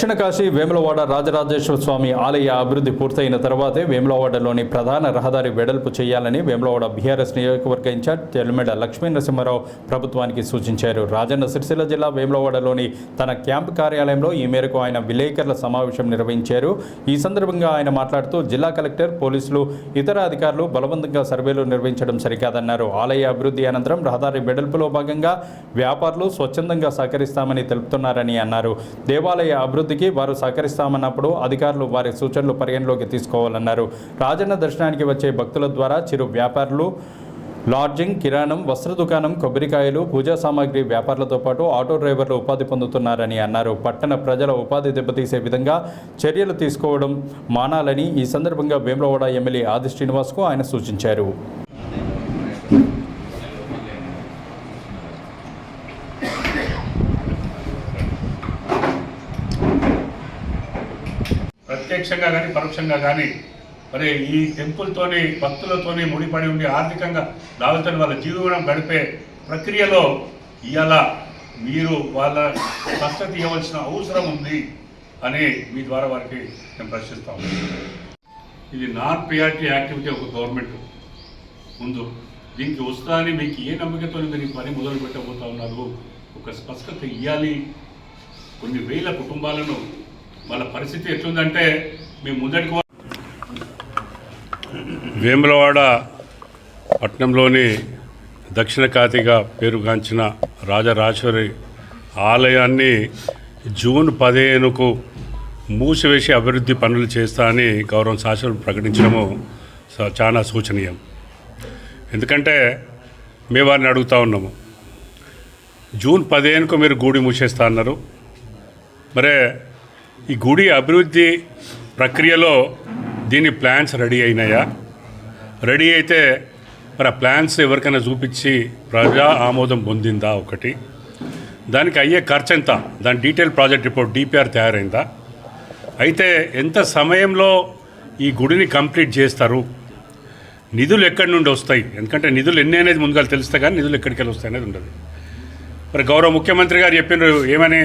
దక్షిణ కాశీ వేములవాడ రాజరాజేశ్వర స్వామి ఆలయ అభివృద్ధి పూర్తయిన తర్వాతే వేములవాడలోని ప్రధాన రహదారి వెడల్పు చేయాలని వేములవాడ బీఆర్ఎస్ నియోజకవర్గ ఇన్ఛార్జ్ తెలమెడ లక్ష్మీ నరసింహారావు ప్రభుత్వానికి సూచించారు. రాజన్న సిరిసిల్ల జిల్లా వేములవాడలోని తన క్యాంప్ కార్యాలయంలో ఈ మేరకు ఆయన విలేకరుల సమావేశం నిర్వహించారు. ఈ సందర్భంగా ఆయన మాట్లాడుతూ జిల్లా కలెక్టర్ పోలీసులు ఇతర అధికారులు బలవంతంగా సర్వేలు నిర్వహించడం సరికాదన్నారు. ఆలయ అభివృద్ధి అనంతరం రహదారి వెడల్పులో భాగంగా వ్యాపారులు స్వచ్ఛందంగా సహకరిస్తామని తెలుపుతున్నారని అన్నారు. దేవాలయ అభివృద్ధి అభివృద్ధికి వారు సహకరిస్తామన్నప్పుడు అధికారులు వారి సూచనలు పరిగణలోకి తీసుకోవాలన్నారు. రాజన్న దర్శనానికి వచ్చే భక్తుల ద్వారా చిరు వ్యాపారులు లాడ్జింగ్ కిరాణం వస్త్ర దుకాణం కొబ్బరికాయలు పూజా సామాగ్రి వ్యాపారులతో పాటు ఆటో డ్రైవర్లు ఉపాధి పొందుతున్నారని అన్నారు. పట్టణ ప్రజల ఉపాధి దెబ్బతీసే విధంగా చర్యలు తీసుకోవడం మానాలని ఈ సందర్భంగా వేములవాడ ఎమ్మెల్యే ఆది శ్రీనివాస్కు ఆయన సూచించారు. ప్రత్యక్షంగా కానీ పరోక్షంగా కానీ మరి ఈ టెంపుల్తోని భక్తులతోని ముడిపడి ఉండి ఆర్థికంగా దావుతో వాళ్ళ జీవనం గడిపే ప్రక్రియలో ఇవాళ మీరు వాళ్ళ స్పష్టత ఇవ్వవలసిన అవసరం ఉంది అని మీ ద్వారా వారికి మేము ప్రశ్నిస్తాము ఇది నాన్ ప్రియారిటీ యాక్టివిటీ ఒక గవర్నమెంట్. ముందు దీనికి వస్తా అని మీకు ఏ నమ్మకంతో మీరు ఈ పని మొదలు పెట్టబోతా ఉన్నారు? ఒక స్పష్టత ఇవ్వాలి కొన్ని వేల కుటుంబాలను వాళ్ళ పరిస్థితి ఎట్లుందంటే మేము ముందటికి వేములవాడ పట్టణంలోని దక్షిణ కాతిగా పేరుగాంచిన రాజరాజేశ్వరి ఆలయాన్ని జూన్ పదిహేనుకు మూసివేసి అభివృద్ధి పనులు చేస్తా అని గౌరవం శాసనం ప్రకటించడము చాలా సూచనీయం. ఎందుకంటే మేము వారిని అడుగుతా ఉన్నాము. జూన్ పదిహేనుకు మీరు గూడి మూసేస్తా అన్నారు. మరే ఈ గుడి అభివృద్ధి ప్రక్రియలో దీని ప్లాన్స్ రెడీ అయినాయా? రెడీ అయితే మరి ఆ ప్లాన్స్ ఎవరికైనా చూపించి ప్రజా ఆమోదం పొందిందా ఒకటి? దానికి అయ్యే ఖర్చు ఎంత? దాని డీటెయిల్ ప్రాజెక్ట్ రిపోర్ట్ డిపిఆర్ తయారైందా? అయితే ఎంత సమయంలో ఈ గుడిని కంప్లీట్ చేస్తారు? నిధులు ఎక్కడి నుండి వస్తాయి? ఎందుకంటే నిధులు ఎన్ని అనేది ముందుగా తెలిస్తే కానీ నిధులు ఎక్కడికి వెళ్ళి వస్తాయి అనేది ఉండదు. మరి గౌరవ ముఖ్యమంత్రి గారు చెప్పినారు ఏమని?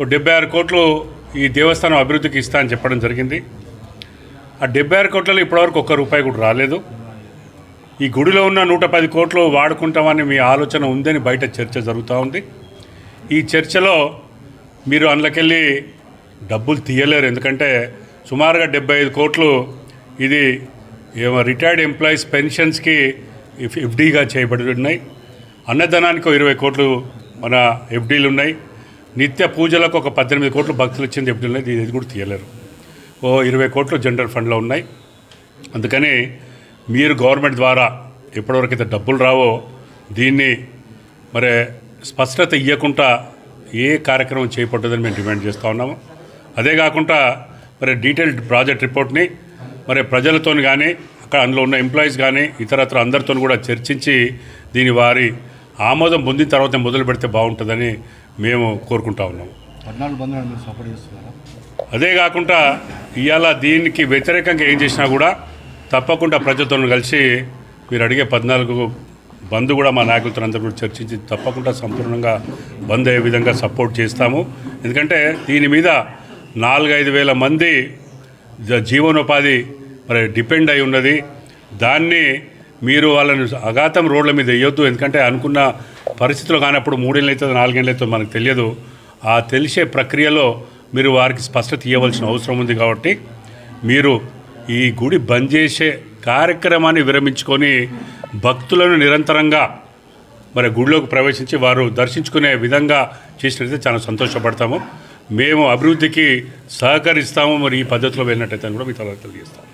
ఓ డెబ్బై ఆరు కోట్లు ఈ దేవస్థానం అభివృద్ధికి ఇస్తా అని చెప్పడం జరిగింది. ఆ డెబ్బై ఆరు కోట్లలో ఇప్పటివరకు ఒక్క రూపాయి కూడా రాలేదు. ఈ గుడిలో ఉన్న నూట పది కోట్లు వాడుకుంటామని మీ ఆలోచన ఉందని బయట చర్చ జరుగుతూ ఉంది. ఈ చర్చలో మీరు అందులోకెళ్ళి డబ్బులు తీయలేరు. ఎందుకంటే సుమారుగా డెబ్బై ఐదు కోట్లు ఇది ఏమో రిటైర్డ్ ఎంప్లాయీస్ పెన్షన్స్కి ఎఫ్డీగా చేయబడి ఉన్నాయి. అన్నదానానికి ఒక ఇరవై కోట్లు మన ఎఫ్డీలు ఉన్నాయి. నిత్య పూజలకు ఒక పద్దెనిమిది కోట్లు భక్తులు ఇచ్చింది చెప్పడం లేదు ఇది కూడా తీయలేరు. ఓ ఇరవై కోట్లు జనరల్ ఫండ్లో ఉన్నాయి. అందుకని మీరు గవర్నమెంట్ ద్వారా ఎప్పటివరకు అయితే డబ్బులు రావో దీన్ని మరి స్పష్టత ఇవ్వకుండా ఏ కార్యక్రమం చేపట్టదని మేము డిమాండ్ చేస్తూ ఉన్నాము. అదే కాకుండా మరి డీటెయిల్డ్ ప్రాజెక్ట్ రిపోర్ట్ని మరి ప్రజలతో కానీ అక్కడ అందులో ఉన్న ఎంప్లాయీస్ కానీ ఇతరత్ర అందరితో కూడా చర్చించి దీని వారి ఆమోదం పొందిన తర్వాత మొదలు పెడితే బాగుంటుందని మేము కోరుకుంటా ఉన్నాము అదే కాకుండా ఇవాళ దీనికి వ్యతిరేకంగా ఏం చేసినా కూడా తప్పకుండా ప్రజలతో కలిసి మీరు అడిగే పద్నాలుగు బంద్ కూడా మా నాయకులతో అందరూ కూడా చర్చించి తప్పకుండా సంపూర్ణంగా బంద్ అయ్యే విధంగా సపోర్ట్ చేస్తాము. ఎందుకంటే దీని మీద నాలుగైదు వేల మంది జీవనోపాధి మరి డిపెండ్ అయి ఉన్నది. దాన్ని మీరు వాళ్ళని అఘాతం రోడ్ల మీద వేయొద్దు ఎందుకంటే అనుకున్న పరిస్థితులు కానప్పుడు మూడేళ్ళు అవుతుంది నాలుగేళ్ళు అవుతుంది మనకు తెలియదు. ఆ తెలిసే ప్రక్రియలో మీరు వారికి స్పష్టత ఇవ్వవలసిన అవసరం ఉంది కాబట్టి మీరు ఈ గుడి బంద్ చేసే కార్యక్రమాన్ని విరమించుకొని భక్తులను నిరంతరంగా మరి గుడిలోకి ప్రవేశించి వారు దర్శించుకునే విధంగా చేసినట్లయితే చాలా సంతోషపడతాము. మేము అభివృద్ధికి సహకరిస్తాము. మరి ఈ పద్ధతిలో వెళ్ళినట్టయితే అని కూడా మీకు తెలియజేస్తాము.